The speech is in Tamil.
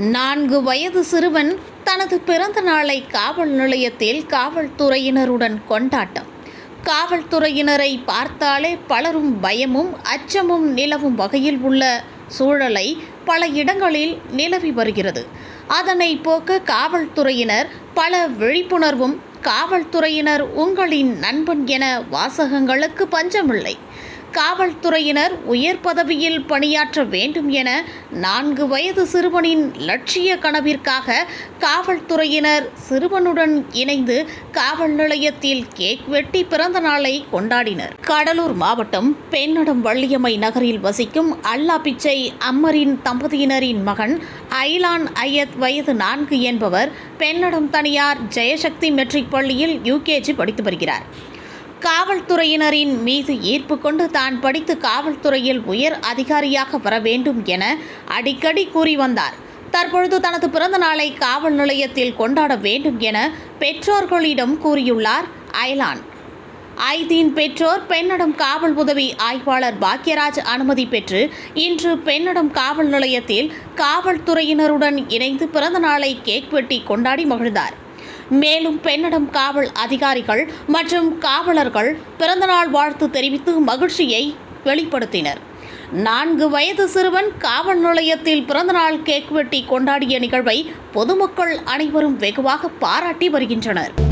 நான்கு வயது சிறுவன் தனது பிறந்த நாளை காவல் நிலையத்தில் காவல்துறையினருடன் கொண்டாட்டம். காவல்துறையினரை பார்த்தாலே பலரும் பயமும் அச்சமும் நிலவும் வகையில் உள்ள சூழலை பல இடங்களில் நிலவி வருகிறது. அதனை போக்க காவல்துறையினர் பல விழிப்புணர்வும் காவல்துறையினர் உங்களின் நண்பன் என வாசகங்களுக்கு பஞ்சமில்லை. காவல்துறையினர் உயர் பதவியில் பணியாற்ற வேண்டும் என நான்கு வயது சிறுவனின் லட்சிய கனவிற்காக காவல்துறையினர் சிறுவனுடன் இணைந்து காவல் நிலையத்தில் கேக் வெட்டி பிறந்த நாளை கொண்டாடினர். கடலூர் மாவட்டம் பெண்ணடம் வள்ளியம்மை நகரில் வசிக்கும் அல்லா பிச்சை அம்மரின் தம்பதியினரின் மகன் ஐலான் ஐயத் வயது நான்கு என்பவர் பெண்ணடம் தனியார் ஜெயசக்தி மெட்ரிக் பள்ளியில் யூகேஜி படித்து வருகிறார். காவல்துறையினரின் மீது ஈர்ப்பு கொண்டு தான் படித்து காவல்துறையில் உயர் அதிகாரியாக வர வேண்டும் என அடிக்கடி கூறி வந்தார். தற்பொழுது தனது பிறந்த நாளை காவல் நிலையத்தில் கொண்டாட வேண்டும் என பெற்றோர்களிடம் கூறியுள்ளார் அயலான். ஐதீன் பெற்றோர் பெண்ணடம் காவல் உதவி ஆய்வாளர் பாக்யராஜ் அனுமதி பெற்று இன்று பெண்ணடம் காவல் நிலையத்தில் காவல்துறையினருடன் இணைந்து பிறந்த நாளை கேக் வெட்டி கொண்டாடி மகிழ்ந்தார். மேலும் பெண்ணிடம் காவல் அதிகாரிகள் மற்றும் காவலர்கள் பிறந்தநாள் வாழ்த்து தெரிவித்து மகிழ்ச்சியை வெளிப்படுத்தினர். நான்கு வயது சிறுவன் காவல் நிலையத்தில் பிறந்தநாள் கேக் வெட்டி கொண்டாடிய நிகழ்வை பொதுமக்கள் அனைவரும் வெகுவாக பாராட்டி வருகின்றனர்.